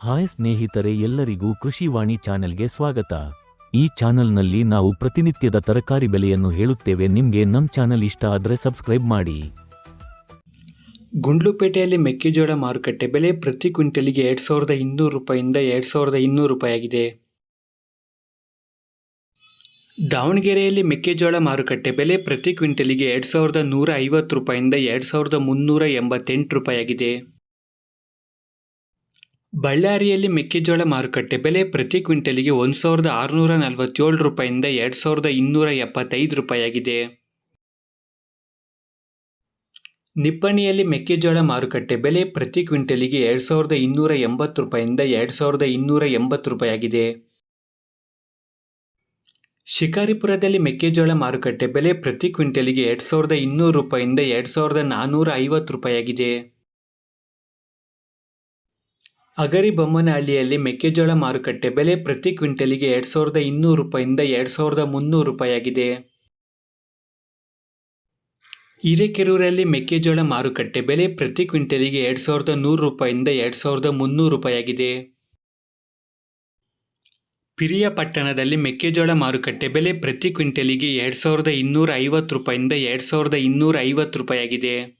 Hi ಸ್ನೇಹಿತರೆ ಎಲ್ಲರಿಗೂ ಕೃಷಿವಾಣಿ ಚಾನೆಲ್ಗೆ ಸ್ವಾಗತ. ಈ ಚಾನೆಲ್ನಲ್ಲಿ ನಾವು ಪ್ರತಿನಿತ್ಯದ ತರಕಾರಿ ಬೆಲೆಯನ್ನು ಹೇಳುತ್ತೇವೆ. ನಿಮಗೆ ನಮ್ಮ ಚಾನೆಲ್ ಇಷ್ಟ ಆದರೆ ಸಬ್ಸ್ಕ್ರೈಬ್ ಮಾಡಿ. ಗುಂಡ್ಲುಪೇಟೆಯಲ್ಲಿ ಮೆಕ್ಕೆಜೋಳ ಮಾರುಕಟ್ಟೆ ಬೆಲೆ ಪ್ರತಿ ಕ್ವಿಂಟಲಿಗೆ ಎರಡು ಸಾವಿರದ ಇನ್ನೂರು ರೂಪಾಯಿಂದ ಎರಡು ಸಾವಿರದ ಇನ್ನೂರು ರೂಪಾಯಿ ಆಗಿದೆ ದಾವಣಗೆರೆಯಲ್ಲಿ ಮೆಕ್ಕೆಜೋಳ ಮಾರುಕಟ್ಟೆ ಬೆಲೆ ಪ್ರತಿ ಕ್ವಿಂಟಲಿಗೆ ಎರಡು ಸಾವಿರದ ನೂರ ಐವತ್ತು ರೂಪಾಯಿಂದ ಎರಡು ಸಾವಿರದ ಮುನ್ನೂರ ಎಂಬತ್ತೆಂಟು ರೂಪಾಯಿ ಆಗಿದೆ ಬಳ್ಳಾರಿಯಲ್ಲಿ ಮೆಕ್ಕೆಜೋಳ ಮಾರುಕಟ್ಟೆ ಬೆಲೆ ಪ್ರತಿ ಕ್ವಿಂಟಲಿಗೆ ಒಂದು ಸಾವಿರದ ಆರುನೂರ ನಲವತ್ತೇಳು ರೂಪಾಯಿಂದ ಎರಡು ಸಾವಿರದ ಇನ್ನೂರ ಎಪ್ಪತ್ತೈದು ರೂಪಾಯಿಯಾಗಿದೆ. ನಿಪ್ಪಣಿಯಲ್ಲಿ ಮೆಕ್ಕೆಜೋಳ ಮಾರುಕಟ್ಟೆ ಬೆಲೆ ಪ್ರತಿ ಕ್ವಿಂಟಲಿಗೆ ಎರಡು ಸಾವಿರದ ಇನ್ನೂರ ಎಂಬತ್ತು ರೂಪಾಯಿಂದ ಎರಡು ಸಾವಿರದ ಇನ್ನೂರ ಎಂಬತ್ತು ರೂಪಾಯಿಯಾಗಿದೆ. ಶಿಕಾರಿಪುರದಲ್ಲಿ ಮೆಕ್ಕೆಜೋಳ ಮಾರುಕಟ್ಟೆ ಬೆಲೆ ಪ್ರತಿ ಕ್ವಿಂಟಲಿಗೆ ಎರಡು ಸಾವಿರದ ಇನ್ನೂರು ರೂಪಾಯಿಂದ ಎರಡು ಸಾವಿರದ ನಾನ್ನೂರ ಐವತ್ತು ರೂಪಾಯಿ ಆಗಿದೆ ಅಗರಿ ಬೊಮ್ಮನಹಳ್ಳಿಯಲ್ಲಿ ಮೆಕ್ಕೆಜೋಳ ಮಾರುಕಟ್ಟೆ ಬೆಲೆ ಪ್ರತಿ ಕ್ವಿಂಟಲಿಗೆ ಎರಡು ಸಾವಿರದ ಇನ್ನೂರು ರೂಪಾಯಿಂದ ಎರಡು ಸಾವಿರದ ಮುನ್ನೂರು ರೂಪಾಯಿಯಾಗಿದೆ. ಹಿರೇಕೆರೂರಲ್ಲಿ ಮೆಕ್ಕೆಜೋಳ ಮಾರುಕಟ್ಟೆ ಬೆಲೆ ಪ್ರತಿ ಕ್ವಿಂಟಲಿಗೆ ಎರಡು ಸಾವಿರದ ನೂರು ರೂಪಾಯಿಂದ ಎರಡು ಸಾವಿರದ ಮುನ್ನೂರು ರೂಪಾಯಿಯಾಗಿದೆ. ಪಿರಿಯಾಪಟ್ಟಣದಲ್ಲಿ ಮೆಕ್ಕೆಜೋಳ ಮಾರುಕಟ್ಟೆ ಬೆಲೆ ಪ್ರತಿ ಕ್ವಿಂಟಲಿಗೆ ಎರಡು ಸಾವಿರದ ಇನ್ನೂರ ಐವತ್ತು ರೂಪಾಯಿಂದ ಎರಡು ಸಾವಿರದ ಇನ್ನೂರ ಐವತ್ತು ರೂಪಾಯಿ ಆಗಿದೆ